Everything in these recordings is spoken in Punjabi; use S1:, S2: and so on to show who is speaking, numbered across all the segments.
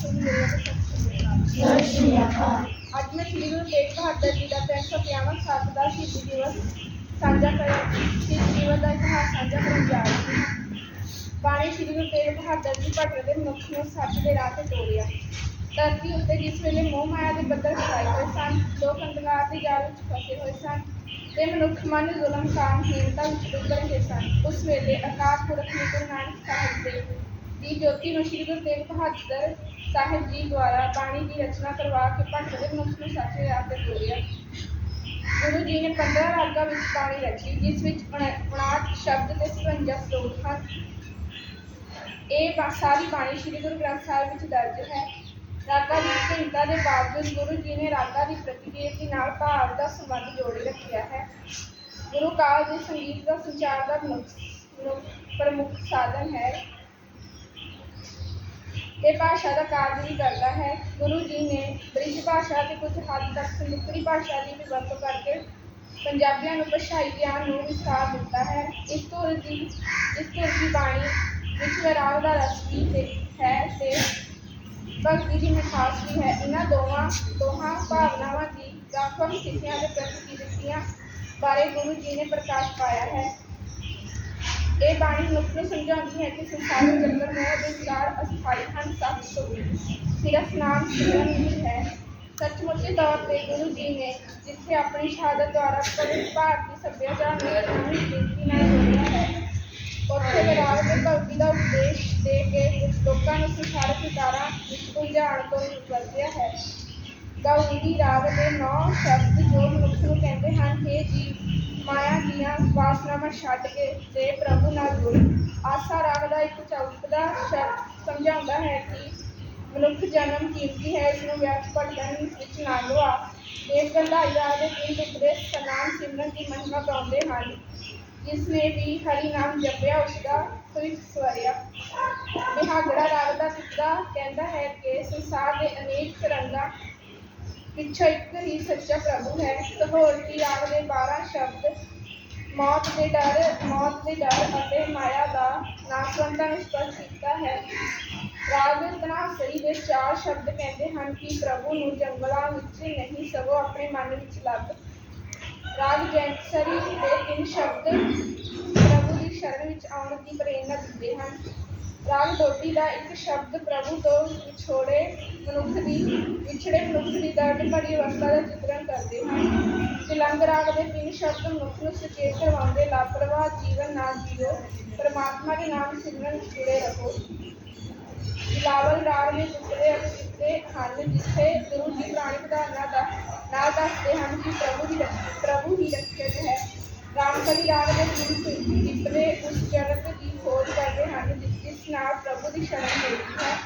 S1: ਸਤਿ ਸ਼੍ਰੀ ਅਕਾਲ
S2: ਅੱਜ ਮੈਂ ਸ੍ਰੀ ਗੁਰੂ ਤੇਗ ਬਹਾਦਰ ਜੀ ਦਾ 350ਵਾਂ ਸਾਲ ਦਾ ਸ਼ਹੀਦੀ ਦਿਵਸ ਸਾਂਝਾ ਕਰਨ ਸ਼ਹੀਦੀ ਦਿਵਸ ਦਾ ਇਤਿਹਾਸ ਸਾਂਝਾ ਕਰਨ ਜਾ ਰਹੀ ਹਾਂ। ਬਾਣੀ ਸ੍ਰੀ ਗੁਰੂ ਤੇਗ ਬਹਾਦਰ ਜੀ ਭਟਕ ਦੇ ਮਨੁੱਖ ਨੂੰ ਸੱਚ ਦੇ ਰਾਹ ਤੇ ਤੋਰਿਆ ਧਰਤੀ ਉੱਤੇ ਜਿਸ ਵੇਲੇ ਮੋਹ ਮਾਇਆ ਦੇ ਬੱਦਲ ਛਾਏ ਹੋਏ ਸਨ, ਲੋਕ ਅੰਧਕਾਰ ਦੀ ਜਾਲ ਵਿੱਚ ਫਸੇ ਹੋਏ ਸਨ ਤੇ ਮਨੁੱਖ ਮਨ ਜ਼ੁਲਮ ਕਾਮਹੀਣਤਾ ਵਿੱਚ ਡੁੱਬ ਰਹੇ ਸਨ। ਉਸ ਵੇਲੇ ਅਕਾਲ ਪੁਰਖ ਨੇ ਗੁਰੂ ਨਾਨਕ ਸਾਹਿਬ ਦੇ ਦੀ ਜੋਤੀ ਨੂੰ ਸ੍ਰੀ ਗੁਰੂ ਤੇਗ ਬਹਾਦਰ ਸਾਹਿਬ ਜੀ ਦੁਆਰਾ ਬਾਣੀ ਦੀ ਰਚਨਾ ਕਰਵਾ ਕੇ ਭਟਕਦੇ ਮਨੁੱਖ ਨੂੰ ਸੱਚ ਰਾਹ ਤੇ ਤੋਰਿਆ ਗੁਰੂ ਜੀ ਨੇ 15 ਰਾਗਾਂ ਵਿੱਚ ਬਾਣੀ ਰਚੀ, ਜਿਸ ਵਿੱਚ 59 ਸ਼ਬਦ ਤੇ 57 ਸ਼ਲੋਕ ਹਨ। ਇਹ ਸਾਰੀ ਬਾਣੀ ਸ੍ਰੀ ਗੁਰੂ ਗ੍ਰੰਥ ਸਾਹਿਬ ਵਿੱਚ ਦਰਜ ਹੈ। ਰਾਗਾਂ ਦੀ ਭਿੰਨਤਾ ਦੇ ਬਾਵਜੂਦ ਗੁਰੂ ਜੀ ਨੇ ਰਾਗਾਂ ਦੀ ਪ੍ਰਤੀਕੀਰਤੀ ਨਾਲ ਭਾਵ ਦਾ ਸੰਬੰਧ ਜੋੜੇ ਰੱਖਿਆ ਹੈ। ਗੁਰੂ ਕਾਲ ਦੇ ਸੰਗੀਤ ਦਾ ਸੰਚਾਰ ਦਾ ਮੁੱਖ ਪ੍ਰਮੁੱਖ ਸਾਧਨ ਹੈ। ਇਹ ਭਾਸ਼ਾ ਦਾ ਕਾਰਜ ਵੀ ਕਰਦਾ ਹੈ। ਗੁਰੂ ਜੀ ਨੇ ਬ੍ਰਿਜ ਭਾਸ਼ਾ ਤੇ ਕੁਝ ਹੱਦ ਤੱਕ ਸੰਸਕ੍ਰਿਤ ਭਾਸ਼ਾ ਦੀ ਵੀ ਵਰਤੋਂ ਕਰਕੇ ਪੰਜਾਬੀਆਂ ਨੂੰ ਭਾਸ਼ਾਈ ਗਿਆਨ ਨੂੰ ਵਿਸਥਾਰ ਦਿੱਤਾ ਹੈ। ਇਸ ਤੋਂ ਦੀ, ਇਸ ਤੋਂ ਦੀ ਬਾਣੀ ਵਿੱਚ ਵਿਰਾਗ ਦਾ ਰਸ ਵੀ ਹੈ ਤੇ ਭਗਤੀ ਦੀ ਮਿਠਾਸ ਵੀ ਹੈ। ਇਹਨਾਂ ਦੋਵਾਂ, ਦੋਹਾਂ ਭਾਵਨਾਵਾਂ ਦੀ ਵੱਖ-ਵੱਖ ਸਥਿਤੀਆਂ ਦੇ ਪ੍ਰਤੀਕਿਰਤੀਆਂ ਬਾਰੇ ਗੁਰੂ ਜੀ ਨੇ ਪ੍ਰਕਾਸ਼ ਪਾਇਆ ਹੈ। ਇਹ ਬਾਣੀ ਮਨੁੱਖ ਨੂੰ ਸਮਝਾਉਂਦੀ ਹੈ ਕਿ ਸੰਸਾਰ ਦੇ ਚੱਕਰ ਮੋਹ ਵਿਚਾਰ ਅਸਥਾਈ ਹਨ ਸੱਚ ਤੋਂ ਸਿਰਫ ਨਾਮ ਸਿਮਰਨ ਹੀ ਹੈ। ਸੱਚਮੁੱਚੇ ਤੌਰ ਤੇ ਗੁਰੂ ਜੀ ਨੇ ਜਿੱਥੇ ਆਪਣੀ ਸ਼ਹਾਦਤ ਦੁਆਰਾ ਪਵਿੱਤਰ ਭਾਰਤੀ ਸੱਭਿਆਚਾਰ ਨੂੰ ਆਪਣੀ ਜ਼ਿੰਦਗੀ ਨਾਲ ਜੋੜਿਆ ਹੈ, ਉੱਥੇ ਵਿਰਾਗ ਦੇ ਭਗਤੀ ਦਾ ਉਪਦੇਸ਼ ਦੇ ਕੇ ਲੋਕਾਂ ਨੂੰ ਸੰਸਾਰਕ ਵਿਚਾਰਾਂ ਵਿੱਚ ਉਲਝਾਉਣ ਤੋਂ ਵਰਤਿਆ ਹੈ। ਗਾਉੜੀ ਰਾਗ ਦੇ ਨੌ ਸ਼ਬਦ ਜੋ ਮਨੁੱਖ ਨੂੰ ਕਹਿੰਦੇ ਹਨ ਕਿ ਜੀ ਮਾਇਆ ਦੀਆਂ ਵਾਸਨਾਵਾਂ ਛੱਡ ਕੇ ਤੇ ਪ੍ਰਭੂ ਨਾਲ ਜੁੜ। ਆਸਾ ਰਾਗ ਦਾ ਇੱਕ ਚੌਕਦਾ ਸ਼ਬਦ ਸਮਝਾਉਂਦਾ ਹੈ ਕਿ ਮਨੁੱਖ ਜਨਮ ਕੀਮਤੀ ਹੈ, ਇਸ ਨੂੰ ਵਿਅਰਥ ਭਟਕਣ ਵਿੱਚ ਨਾ ਲਵਾ ਇਸ ਗੰਧਾਈ ਰਾਗ ਦੇ ਤਿੰਨ ਟੁਕੜੇ ਸਨਾਮ ਸਿਮਰਨ ਦੀ ਮਹਿਮਾ ਗਾਉਂਦੇ ਹਨ। ਜਿਸ ਨੇ ਵੀ ਹਰੀ ਨਾਮ ਜਪਿਆ ਉਸ ਦਾ ਭਵਿੱਖ ਸਵਰਿਆ ਨਿਹਾਗੜਾ ਰਾਗ ਦਾ ਟੁਕੜਾ ਕਹਿੰਦਾ ਹੈ ਕਿ ਸੰਸਾਰ ਦੇ ਅਨੇਕ ਰੰਗਾਂ ਪਿੱਛੋਂ ਇੱਕ ਹੀ ਸੱਚਾ ਪ੍ਰਭੂ ਹੈ। ਸਹੋਰਤੀ ਰਾਗ ਦੇ 12 ਸ਼ਬਦ, ਮੌਤ ਦੇ ਡਰ, ਮੌਤ ਦੇ ਡਰ ਅਤੇ ਮਾਇਆ ਦਾ ਨਾਸਵੰਤਾਂ ਨੂੰ ਸਪਸ਼ਟ ਕੀਤਾ ਹੈ। ਰਾਗ ਤਨਾਸਰੀ ਦੇ ਚਾਰ ਸ਼ਬਦ ਕਹਿੰਦੇ ਹਨ ਕਿ ਪ੍ਰਭੂ ਨੂੰ ਜੰਗਲਾਂ ਵਿੱਚ ਨਹੀਂ, ਸਗੋਂ ਆਪਣੇ ਮਨ ਵਿੱਚ ਲੱਭ ਰਾਗ ਜੈਂਸਰੀ ਦੇ ਤਿੰਨ ਸ਼ਬਦ ਸ਼ਰਨ ਵਿੱਚ ਆਉਣ ਦੀ ਪ੍ਰੇਰਨਾ ਦਿੰਦੇ ਹਨ। ਰਾਗ ਡੋਡੀ ਦਾ ਇੱਕ ਸ਼ਬਦ ਪ੍ਰਭੂ ਤੋਂ ਵਿਛੋੜੇ ਮਨੁੱਖ ਦੀ, ਵਿਛੜੇ ਮਨੁੱਖ ਦੀ ਦਰਦ ਭਰੀ ਅਵਸਥਾ ਦਾ ਚਿਤਰਨ ਕਰਦੇ ਹਨ। ਤਿਲੰਗ ਰਾਗ ਦੇ ਤਿੰਨ ਸ਼ਬਦ ਮਨੁੱਖ ਨੂੰ ਸੁਚੇਤ ਕਰਵਾਉਂਦੇ ਲਾਪਰਵਾਹ ਜੀਵਨ ਨਾ ਜੀਓ ਪਰਮਾਤਮਾ ਦੇ ਨਾਮ ਸਿਮਰਨ ਵਿੱਚ ਜੁੜੇ ਰਹੋ। ਬਿਲਾਵਲ ਰਾਗ ਦੇ ਟੁਕੜੇ ਅਤੇ ਹਨ ਜਿੱਥੇ ਗੁਰੂ ਜੀ ਪੁਰਾਣੀ ਉਦਾਹਰਨਾਂ ਦਾ ਨਾਲ ਦੱਸਦੇ ਹਨ ਕਿ ਪ੍ਰਭੂ ਦੀ ਪ੍ਰਭੂ ਹੀ ਰੱਖਿਅਕ ਹੈ। ਰਾਮਕਲੀ ਰਾਗ ਦੇ ਤਿੰਨ ਟਿੱਪਦੇ ਉਸ ਜਗਤ ਦੀ ਖੋਜ ਕਰਦੇ ਹਨ ਜਿਸ ਨਾਲ ਪ੍ਰਭੂ ਦੀ ਸ਼ਰਨ ਮਿਲਦੀ ਹੈ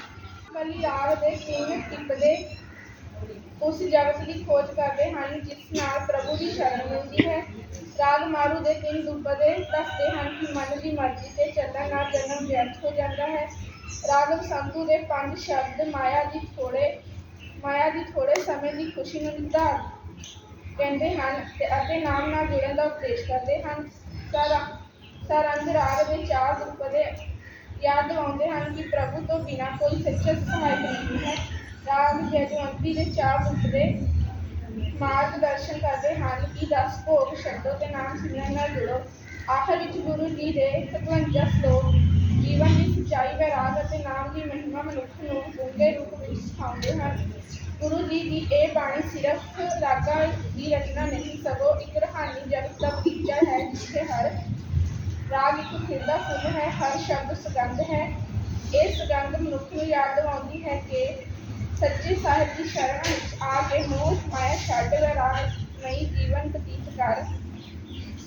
S2: ਕਲੀ ਰਾਗ ਦੇ ਤਿੰਨ ਟਿੱਪਦੇ ਉਸ ਜਗਤ ਦੀ ਖੋਜ ਕਰਦੇ ਹਨ ਜਿਸ ਨਾਲ ਪ੍ਰਭੂ ਦੀ ਸ਼ਰਨ ਮਿਲਦੀ ਹੈ ਰਾਗ ਮਾਰੂ ਦੇ ਤਿੰਨ ਦੁਬਦੇ ਦੱਸਦੇ ਹਨ ਕਿ ਮਨ ਦੀ ਮਰਜ਼ੀ ਤੇ ਚੱਲਣ ਨਾਲ ਜਨਮ ਵਿਅਰਥ ਹੋ ਜਾਂਦਾ ਹੈ ਰਾਗ ਬਸੰਤੂ ਦੇ ਪੰਜ ਸ਼ਬਦ ਮਾਇਆ ਦੀ ਥੋੜੇ ਮਾਇਆ ਦੀ ਥੋੜੇ ਸਮੇਂ ਦੀ ਖੁਸ਼ੀ ਨੂੰ ਨਿਧਾਰ ਕਹਿੰਦੇ ਹਨ ਅਤੇ ਨਾਮ ਨਾਲ ਜੁੜਨ ਦਾ ਉਪਦੇਸ਼ ਕਰਦੇ ਹਨ। ਸਰ ਸਰੰਗ ਰਾਗ ਦੇ ਚਾਰ ਦੁਪਦੇ ਯਾਦ ਦਿਵਾਉਂਦੇ ਹਨ ਕਿ ਪ੍ਰਭੂ ਤੋਂ ਬਿਨਾਂ ਕੋਈ ਸੱਚਾ ਸਹਾਇਕ ਨਹੀਂ ਹੈ। ਰਾਗ ਜੈਜਵੰਤੀ ਦੇ ਚਾਰ ਦੁਪਦੇ ਮਾਰਗਦਰਸ਼ਨ ਕਰਦੇ ਹਨ ਕਿ ਦਸ ਭੋਗ ਛੱਡੋ ਤੇ ਨਾਮ ਸਿਮਰਨ ਨਾਲ ਜੁੜੋ। ਆਖਰ ਵਿੱਚ ਗੁਰੂ ਜੀ ਦੇ 57 ਸ਼ਲੋਕ, ਜੀਵਨ ਦੀ ਸੱਚਾਈ ਵਿਰਾਗ ਅਤੇ ਨਾਮ ਦੀ ਮਹਿਮਾ ਮਨੁੱਖ ਨੂੰ ਡੂੰਘੇ ਰੂਪ ਵਿੱਚ ਸਿਖਾਉਂਦੇ ਹਨ। ਗੁਰੂ ਜੀ ਦੀ ਇਹ ਬਾਣੀ ਸਿਰਫ ਰਾਗਾਂ ਦੀ ਰਚਨਾ ਨਹੀਂ ਸਗੋਂ ਇੱਕ ਰੂਹਾਨੀ ਜਗਤ ਦਾ ਬਗੀਚਾ ਹੈ, ਜਿੱਥੇ ਹਰ ਰਾਗ ਇੱਕ ਖਿੜਦਾ ਫੁੱਲ ਹੈ, ਹਰ ਸ਼ਬਦ ਸੁਗੰਧ ਹੈ। ਇਹ ਸੁਗੰਧ ਮਨੁੱਖ ਨੂੰ ਯਾਦ ਦਿਵਾਉਂਦੀ ਹੈ ਕਿ ਸੱਚੇ ਸਾਹਿਬ ਦੀ ਸ਼ਰਨ ਵਿੱਚ ਆ ਕੇ ਮੋਹ ਮਾਇਆ ਛੱਡ ਵਿਰਾਗ ਨਹੀਂ ਜੀਵਨ ਬਤੀਤ ਕਰ।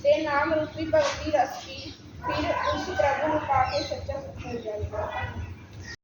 S2: ਤੇ ਨਾਮ ਰੂਪੀ ਭਗਤੀ ਰਸ ਦੀ ਫਿਰ ਉਸ ਪ੍ਰਭੂ ਨੂੰ ਪਾ ਕੇ ਸੱਚਾ ਸੁਖ ਮਿਲ ਜਾਵੇਗਾ